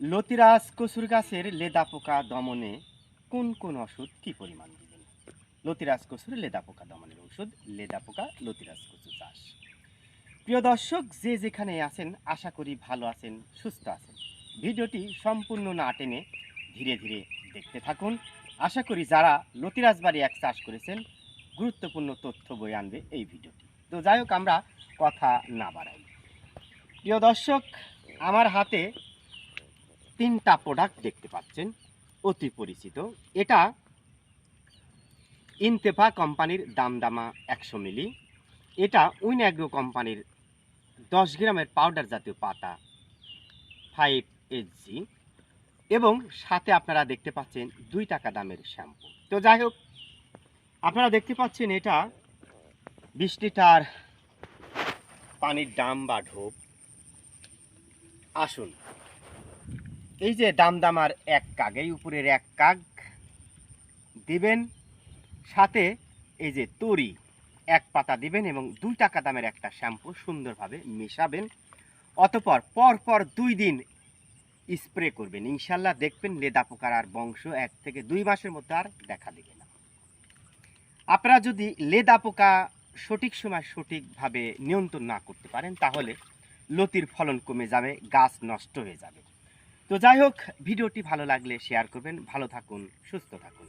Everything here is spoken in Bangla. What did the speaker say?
লতিরাজ কচুর গাছের লেদা পোকা দমনে কোন কোন ওষুধ কি পরিমাণ দিবেন? লতিরাজ কচুর লেদা পোকা দমনের ওষুধ লেদা পোকা, লতিরাজ কচু চাষ। প্রিয় দর্শক, যে যেখানে আছেন, আশা করি ভালো আছেন, সুস্থ আছেন। ভিডিওটি সম্পূর্ণ না টেনে ধীরে ধীরে দেখতে থাকুন। আশা করি যারা লতিরাজ বাড়ি এক চাষ করেছেন, গুরুত্বপূর্ণ তথ্য বই আনবে এই ভিডিওটি। তো যাই হোক, আমরা কথা না বাড়াই। প্রিয় দর্শক, আমার হাতে তিনটা প্রোডাক্ট দেখতে পাচ্ছেন, অতি পরিচিত। এটা ইনতেফা কোম্পানির দামদামা একশো মিলি। এটা উইন অ্যাগ্রো কোম্পানির দশ গ্রামের পাউডার জাতীয় পাতা ফাইভ এইচজি এবং সাথে আপনারা দেখতে পাচ্ছেন দুই টাকা দামের শ্যাম্পু তো যাই হোক, আপনারা দেখতে পাচ্ছেন এটা বিশ লিটার পানির ডাম বা ঢোপ। আসুন। এই যে দামদামার এক কাগ, এই উপরের এক কাগ দিবেন, সাথে এই যে তরি, এক পাতা দিবেন এবং দুই টাকা দামের একটা শ্যাম্পু সুন্দরভাবে মেশাবেন। অতপর পর পর দুই দিন স্প্রে করবেন। ইনশাল্লাহ দেখবেন লেদা পোকার আর বংশ এক থেকে দুই মাসের মধ্যে আর দেখা দেবে না। আপনারা যদি লেদা পোকা সঠিক সময় সঠিকভাবে নিয়ন্ত্রণ না করতে পারেন, তাহলে লতির ফলন কমে যাবে, গাছ নষ্ট হয়ে যাবে। তো যাই হোক ভিডিওটি ভালো লাগলে শেয়ার করবেন ভালো থাকুন সুস্থ থাকুন।